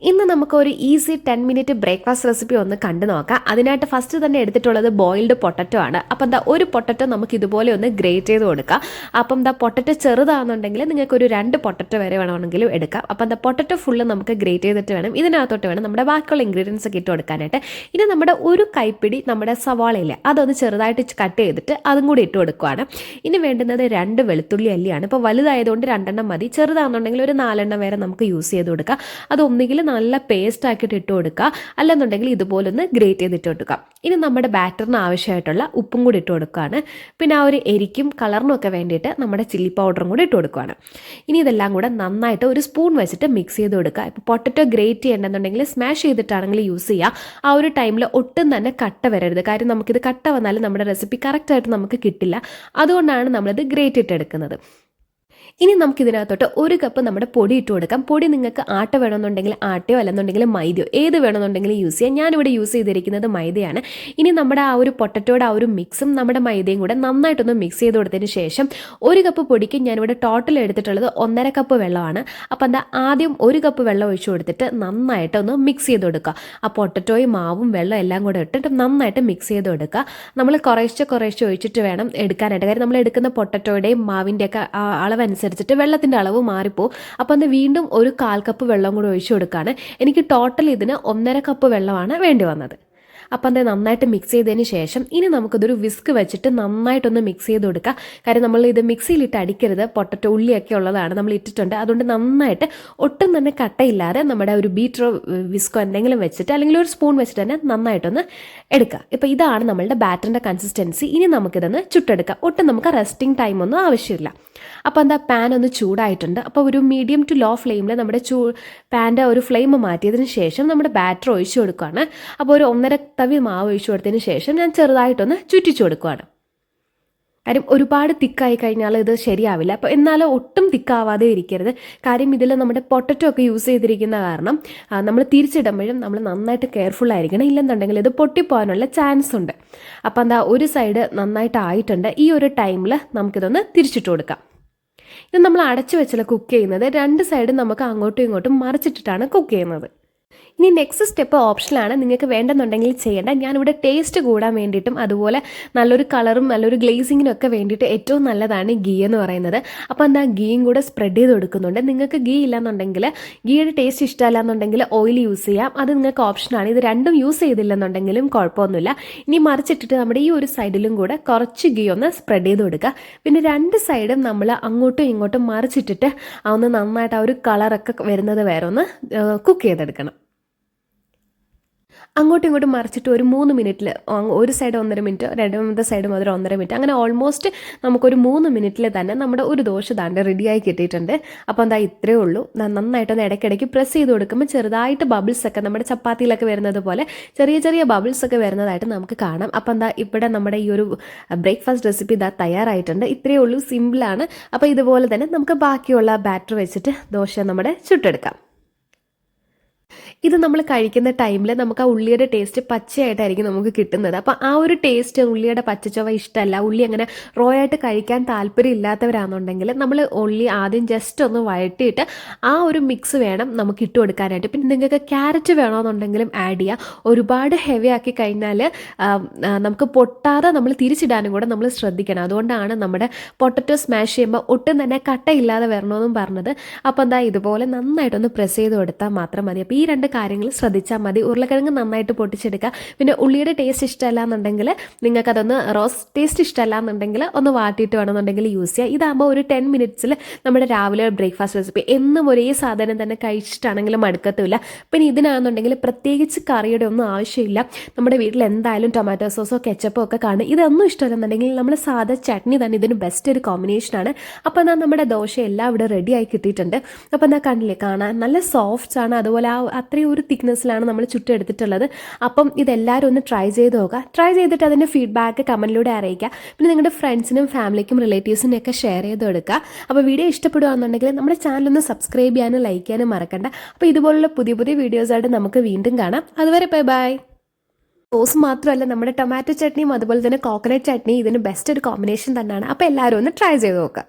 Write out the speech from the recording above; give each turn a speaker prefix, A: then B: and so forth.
A: ഇന്ന് നമുക്ക് ഒരു easy ten minute breakfast recipe ഒന്ന് കണ്ടു നോക്കാം. അതിനായിട്ട് ഫസ്റ്റ് തന്നെ എടുത്തിട്ടുള്ളത് ബോയിൽഡ് പൊട്ടറ്റോ ആണ്. അപ്പം എന്താ ഒരു പൊട്ടറ്റോ നമുക്ക് ഇതുപോലെ ഒന്ന് ഗ്രേറ്റ് ചെയ്ത് കൊടുക്കാം. അപ്പം എന്താ പൊട്ടറ്റോ ചെറുതാണെന്നുണ്ടെങ്കിൽ നിങ്ങൾക്ക് ഒരു രണ്ട് പൊട്ടറ്റോ വരെ വേണമെങ്കിലും എടുക്കാം. അപ്പം എന്താ പൊട്ടറ്റോ ഫുള്ള് നമുക്ക് ഗ്രേറ്റ് ചെയ്തിട്ട് വേണം. ഇതിനകത്തോട്ട് വേണം നമ്മുടെ ബാക്കിയുള്ള ഇൻഗ്രീഡിയൻസ് ഒക്കെ ഇട്ട് കൊടുക്കാനായിട്ട്. ഇനി നമ്മുടെ ഒരു കൈപ്പിടി നമ്മുടെ സവാളയില്ലേ അതൊന്ന് ചെറുതായിട്ട് കട്ട് ചെയ്തിട്ട് അതും കൂടി ഇട്ട് കൊടുക്കുവാണ്. ഇനി വേണ്ടുന്നത് രണ്ട് വെളുത്തുള്ളി അല്ലിയാണ്. ഇപ്പോൾ വലുതായതുകൊണ്ട് രണ്ടെണ്ണം മതി. ചെറുതാണെന്നുണ്ടെങ്കിൽ ഒരു നാലെണ്ണം വരെ നമുക്ക് യൂസ് ചെയ്ത് കൊടുക്കാം. അത് ഒന്നുകിൽ നല്ല പേസ്റ്റ് ആക്കിയിട്ട് ഇട്ട് കൊടുക്കുക അല്ലെന്നുണ്ടെങ്കിൽ ഇതുപോലെ ഒന്ന് ഗ്രേറ്റ് ചെയ്തിട്ട് കൊടുക്കുക ഇനി നമ്മുടെ ബാറ്ററിന് ആവശ്യമായിട്ടുള്ള ഉപ്പും കൂടി ഇട്ട് കൊടുക്കുകയാണ് പിന്നെ ആ ഒരു എരിക്കും കളറിനും ഒക്കെ വേണ്ടിയിട്ട് നമ്മുടെ ചില്ലി പൗഡറും കൂടി ഇട്ട് കൊടുക്കുകയാണ് ഇനി ഇതെല്ലാം കൂടെ നന്നായിട്ട് ഒരു സ്പൂൺ വെച്ചിട്ട് മിക്സ് ചെയ്ത് കൊടുക്കുക ഇപ്പോൾ പൊട്ടറ്റോ ഗ്രേറ്റ് ചെയ്യണമെന്നുണ്ടെങ്കിൽ സ്മാഷ് ചെയ്തിട്ടാണെങ്കിൽ യൂസ് ചെയ്യുക ആ ഒരു ടൈമിൽ ഒട്ടും തന്നെ കട്ട വരരുത്. കാര്യം നമുക്കിത് കട്ട വന്നാലും നമ്മുടെ റെസിപ്പി കറക്റ്റായിട്ട് നമുക്ക് കിട്ടില്ല. അതുകൊണ്ടാണ് നമ്മളിത് ഗ്രേറ്റ് ഇട്ടെടുക്കുന്നത് ഇനി നമുക്ക് ഇതിനകത്തോട്ട് ഒരു കപ്പ് നമ്മുടെ പൊടി ഇട്ട് കൊടുക്കാം. പൊടി നിങ്ങൾക്ക് ആട്ട വേണമെന്നുണ്ടെങ്കിൽ ആട്ടയോ അല്ലെന്നുണ്ടെങ്കിൽ മൈദയോ ഏത് വേണമെന്നുണ്ടെങ്കിലും യൂസ് ചെയ്യാം. ഞാനിവിടെ യൂസ് ചെയ്തിരിക്കുന്നത് മൈദയാണ്. ഇനി നമ്മുടെ ആ ഒരു പൊട്ടറ്റോയുടെ ആ ഒരു മിക്സും നമ്മുടെ മൈദയും കൂടെ നന്നായിട്ടൊന്ന് മിക്സ് ചെയ്ത് കൊടുത്തതിന് ശേഷം ഒരു കപ്പ് പൊടിക്ക് ഞാനിവിടെ ടോട്ടൽ എടുത്തിട്ടുള്ളത് ഒന്നര കപ്പ് വെള്ളമാണ്. അപ്പോൾ എന്താ ആദ്യം ഒരു കപ്പ് വെള്ളം ഒഴിച്ചു കൊടുത്തിട്ട് നന്നായിട്ടൊന്ന് മിക്സ് ചെയ്ത് കൊടുക്കുക. ആ പൊട്ടറ്റോയും മാവും വെള്ളം എല്ലാം കൂടെ ഇട്ടിട്ട് നന്നായിട്ട് മിക്സ് ചെയ്ത് കൊടുക്കുക. നമ്മൾ കുറേശ്ശെ കുറേശ്ശെ ഒഴിച്ചിട്ട് വേണം എടുക്കാനായിട്ട്. കാര്യം നമ്മൾ എടുക്കുന്ന പൊട്ടറ്റോയുടെയും മാവിന്റെയൊക്കെ അളവനുസരിച്ച് അനുസരിച്ചിട്ട് വെള്ളത്തിന്റെ അളവ് മാറിപ്പോവും അപ്പോൾ അത് വീണ്ടും ഒരു കാൽ കപ്പ് വെള്ളം കൂടി ഒഴിച്ചു കൊടുക്കുകയാണ് എനിക്ക് ടോട്ടൽ ഇതിന് ഒന്നര കപ്പ് വെള്ളമാണ് വേണ്ടി വന്നത്. അപ്പം അത് നന്നായിട്ട് മിക്സ് ചെയ്തതിന് ശേഷം ഇനി നമുക്കിതൊരു വിസ്ക് വെച്ചിട്ട് നന്നായിട്ടൊന്ന് മിക്സ് ചെയ്ത് കൊടുക്കുക കാര്യം നമ്മൾ ഇത് മിക്സിയിലിട്ട് അടിക്കരുത്. പൊട്ടറ്റോ ഉള്ളിയൊക്കെ ഉള്ളതാണ് നമ്മൾ ഇട്ടിട്ടുണ്ട്. അതുകൊണ്ട് നന്നായിട്ട് ഒട്ടും തന്നെ കട്ടയില്ലാതെ നമ്മുടെ ഒരു ബീറ്ററോ വിസ്കോ എന്തെങ്കിലും വെച്ചിട്ട് അല്ലെങ്കിൽ ഒരു സ്പൂൺ വെച്ചിട്ട് തന്നെ നന്നായിട്ടൊന്ന് എടുക്കുക ഇപ്പോൾ ഇതാണ് നമ്മളുടെ ബാറ്ററിന്റെ കൺസിസ്റ്റൻസി ഇനി നമുക്കിതൊന്ന് ചുട്ടെടുക്കാം. ഒട്ടും നമുക്ക് റെസ്റ്റിംഗ് ടൈം ഒന്നും ആവശ്യമില്ല. അപ്പോൾ എന്താ പാൻ ഒന്ന് ചൂടായിട്ടുണ്ട്. അപ്പോൾ ഒരു മീഡിയം ടു ലോ ഫ്ലെയിമിൽ നമ്മുടെ ചൂ പാന്റെ ഒരു ഫ്ലെയിം മാറ്റിയതിന് ശേഷം നമ്മുടെ ബാറ്റർ ഒഴിച്ചു കൊടുക്കുകയാണ്. അപ്പോൾ ഒരു ഒന്നര തവി മാവ് ഒഴിച്ചു കൊടുത്തതിന് ശേഷം ഞാൻ ചെറുതായിട്ടൊന്ന് ചുറ്റിച്ചു കൊടുക്കുകയാണ് കാര്യം ഒരുപാട് തിക്കായി കഴിഞ്ഞാൽ ഇത് ശരിയാവില്ല. അപ്പോൾ എന്നാലും ഒട്ടും തിക്കാവാതെ ഇരിക്കരുത്. കാര്യം ഇതിൽ നമ്മുടെ പൊട്ടറ്റോ ഒക്കെ യൂസ് ചെയ്തിരിക്കുന്ന കാരണം നമ്മൾ തിരിച്ചിടുമ്പോഴും നമ്മൾ നന്നായിട്ട് കെയർഫുൾ ആയിരിക്കണം. ഇല്ലെന്നുണ്ടെങ്കിൽ ഇത് പൊട്ടിപ്പോകാനുള്ള ചാൻസ് ഉണ്ട്. അപ്പോൾ എന്താ ഒരു സൈഡ് നന്നായിട്ട് ആയിട്ടുണ്ട് ഈ ഒരു ടൈമിൽ നമുക്കിതൊന്ന് തിരിച്ചിട്ട് കൊടുക്കാം. ഇത് നമ്മൾ അടച്ചു വെച്ചല്ല കുക്ക് ചെയ്യുന്നത്. രണ്ട് സൈഡും നമുക്ക് അങ്ങോട്ടും ഇങ്ങോട്ടും മറിച്ചിട്ടിട്ടാണ് കുക്ക് ചെയ്യുന്നത്. ഇനി നെക്സ്റ്റ് സ്റ്റെപ്പ് ഓപ്ഷനാണ് നിങ്ങൾക്ക് വേണ്ടെന്നുണ്ടെങ്കിൽ ചെയ്യേണ്ട. ഞാനിവിടെ ടേസ്റ്റ് കൂടാൻ വേണ്ടിയിട്ടും അതുപോലെ നല്ലൊരു കളറും നല്ലൊരു ഗ്ലേസിങ്ങിനും ഒക്കെ വേണ്ടിയിട്ട് ഏറ്റവും നല്ലതാണ് ഗീ എന്ന് പറയുന്നത്. അപ്പോൾ എന്താ ഗീയും കൂടെ സ്പ്രെഡ് ചെയ്ത് കൊടുക്കുന്നുണ്ട്. നിങ്ങൾക്ക് ഗീ ഇല്ലാന്നുണ്ടെങ്കിൽ ഗീയുടെ ടേസ്റ്റ് ഇഷ്ടമല്ല എന്നുണ്ടെങ്കിൽ ഓയിൽ യൂസ് ചെയ്യാം. അത് നിങ്ങൾക്ക് ഓപ്ഷനാണ് ഇത് രണ്ടും യൂസ് ചെയ്തില്ലെന്നുണ്ടെങ്കിലും കുഴപ്പമൊന്നുമില്ല. ഇനി മറിച്ചിട്ടിട്ട് നമ്മുടെ ഈ ഒരു സൈഡിലും കൂടെ കുറച്ച് ഗീ ഒന്ന് സ്പ്രെഡ് ചെയ്ത് കൊടുക്കുക. പിന്നെ രണ്ട് സൈഡും നമ്മൾ അങ്ങോട്ടും ഇങ്ങോട്ടും മറിച്ചിട്ടിട്ട് ഒന്ന് നന്നായിട്ട് ആ ഒരു കളറൊക്കെ വരുന്നത് വരെ ഒന്ന് കുക്ക് ചെയ്തെടുക്കണം. അങ്ങോട്ടും ഇങ്ങോട്ടും മറിച്ചിട്ട് ഒരു മൂന്ന് മിനിറ്റിൽ ഒരു സൈഡ് ഒന്നര മിനിറ്റ് രണ്ടാമത്തെ സൈഡ് മുതൽ ഒന്നര മിനിറ്റ് അങ്ങനെ ഓൾമോസ്റ്റ് നമുക്കൊരു മൂന്ന് മിനിറ്റിൽ തന്നെ നമ്മുടെ ഒരു ദോശ താണ്ട് റെഡിയായി കിട്ടിയിട്ടുണ്ട്. അപ്പോൾ എന്താ ഇത്രയേ ഉള്ളൂ. നന്നായിട്ടൊന്ന് ഇടയ്ക്കിടയ്ക്ക് പ്രസ് ചെയ്ത് കൊടുക്കുമ്പോൾ ചെറുതായിട്ട് ബബിൾസ് ഒക്കെ നമ്മുടെ ചപ്പാത്തിയിലൊക്കെ വരുന്നത് പോലെ ചെറിയ ചെറിയ ബബിൾസ് ഒക്കെ വരുന്നതായിട്ട് നമുക്ക് കാണാം. അപ്പോൾ എന്താ ഇവിടെ നമ്മുടെ ഈ ഒരു ബ്രേക്ക്ഫാസ്റ്റ് റെസിപ്പി ഇതാ തയ്യാറായിട്ടുണ്ട്. ഇത്രയേ ഉള്ളൂ സിമ്പിളാണ് അപ്പോൾ ഇതുപോലെ തന്നെ നമുക്ക് ബാക്കിയുള്ള ബാറ്റർ വെച്ചിട്ട് ദോശ നമ്മുടെ ചുട്ടെടുക്കാം. ഇത് നമ്മൾ കഴിക്കുന്ന ടൈമിൽ നമുക്ക് ആ ഉള്ളിയുടെ ടേസ്റ്റ് പച്ചയായിട്ടായിരിക്കും നമുക്ക് കിട്ടുന്നത്. അപ്പോൾ ആ ഒരു ടേസ്റ്റ് ഉള്ളിയുടെ പച്ചച്ചൊവ ഇഷ്ടമല്ല ഉള്ളി അങ്ങനെ റോ ആയിട്ട് കഴിക്കാൻ താല്പര്യം ഇല്ലാത്തവരാണെന്നുണ്ടെങ്കിൽ നമ്മൾ ഉള്ളി ആദ്യം ജസ്റ്റ് ഒന്ന് വഴട്ടിയിട്ട് ആ ഒരു മിക്സ് വേണം നമുക്ക് ഇട്ട് കൊടുക്കാനായിട്ട്. പിന്നെ നിങ്ങൾക്ക് ക്യാരറ്റ് വേണമെന്നുണ്ടെങ്കിലും ആഡ് ചെയ്യുക ഒരുപാട് ഹെവി ആക്കി കഴിഞ്ഞാൽ നമുക്ക് പൊട്ടാതെ നമ്മൾ തിരിച്ചിടാനും കൂടെ നമ്മൾ ശ്രദ്ധിക്കണം. അതുകൊണ്ടാണ് നമ്മുടെ പൊട്ടറ്റോ സ്മാഷ് ചെയ്യുമ്പോൾ ഒട്ടും തന്നെ കട്ടയില്ലാതെ വരണമെന്നും പറഞ്ഞത്. അപ്പോൾ എന്താ ഇതുപോലെ നന്നായിട്ടൊന്ന് പ്രസ് ചെയ്ത് കൊടുത്താൽ മാത്രം മതി. അപ്പോൾ ഈ രണ്ട് കാര്യങ്ങൾ ശ്രദ്ധിച്ചാൽ മതി. ഉരുളക്കിഴങ്ങ് നന്നായിട്ട് പൊട്ടിച്ചെടുക്കുക. പിന്നെ ഉള്ളിയുടെ ടേസ്റ്റ് ഇഷ്ടമല്ല എന്നുണ്ടെങ്കിൽ നിങ്ങൾക്കതൊന്ന് റോസ് ടേസ്റ്റ് ഇഷ്ടമല്ല എന്നുണ്ടെങ്കിൽ ഒന്ന് വാട്ടിയിട്ട് വേണമെന്നുണ്ടെങ്കിൽ യൂസ് ചെയ്യുക ഇതാകുമ്പോൾ ഒരു ടെൻ മിനിറ്റ്സിൽ നമ്മുടെ രാവിലെ ബ്രേക്ക്ഫാസ്റ്റ് റെസിപ്പി എന്നും ഒരേ സാധനം തന്നെ കഴിച്ചിട്ടാണെങ്കിലും മടുക്കത്തില്ല. പിന്നെ ഇതിനാണെന്നുണ്ടെങ്കിൽ പ്രത്യേകിച്ച് കറിയുടെ ഒന്നും ആവശ്യമില്ല. നമ്മുടെ വീട്ടിൽ എന്തായാലും ടൊമാറ്റോ സോസോ കെച്ചപ്പോ ഒക്കെ കാണും. ഇതൊന്നും ഇഷ്ടമല്ലെന്നുണ്ടെങ്കിൽ നമ്മൾ സാധാ ചട്നി തന്നെ ഇതിന് ബെസ്റ്റ് ഒരു കോമ്പിനേഷനാണ് അപ്പോൾ എന്നാൽ നമ്മുടെ ദോശ എല്ലാം ഇവിടെ റെഡിയായി കിട്ടിയിട്ടുണ്ട്. അപ്പോൾ എന്താ കണ്ടില്ലേ കാണാൻ നല്ല സോഫ്റ്റ് ആണ്. അതുപോലെ ആ അത്രയും ഒരു തിക്നെസ്സിലാണ് നമ്മൾ ചുട്ടെടുത്തിട്ടുള്ളത്. അപ്പം ഇതെല്ലാവരും ഒന്ന് ട്രൈ ചെയ്ത് നോക്കുക. ട്രൈ ചെയ്തിട്ട് അതിന്റെ ഫീഡ്ബാക്ക് കമന്റിലൂടെ അറിയിക്കുക. പിന്നെ നിങ്ങളുടെ ഫ്രണ്ട്സിനും ഫാമിലിക്കും റിലേറ്റീവ്സിനും ഒക്കെ ഷെയർ ചെയ്ത് കൊടുക്കുക. അപ്പോൾ വീഡിയോ ഇഷ്ടപ്പെടുകയാണെന്നുണ്ടെങ്കിൽ നമ്മുടെ ചാനൽ ഒന്ന് സബ്സ്ക്രൈബ് ചെയ്യാനും ലൈക്ക് ചെയ്യാനും മറക്കണ്ട. അപ്പോൾ ഇതുപോലുള്ള പുതിയ പുതിയ വീഡിയോസായിട്ട് നമുക്ക് വീണ്ടും കാണാം. അതുവരെ ബൈ ബൈ സോസ് മാത്രമല്ല നമ്മുടെ ടൊമാറ്റോ ചട്നിയും അതുപോലെ തന്നെ കോക്കനട്ട് ചട്നി ഇതിന് ബെസ്റ്റ് ഒരു കോമ്പിനേഷൻ തന്നെയാണ്. അപ്പോൾ എല്ലാവരും ഒന്ന് ട്രൈ ചെയ്ത് നോക്കുക.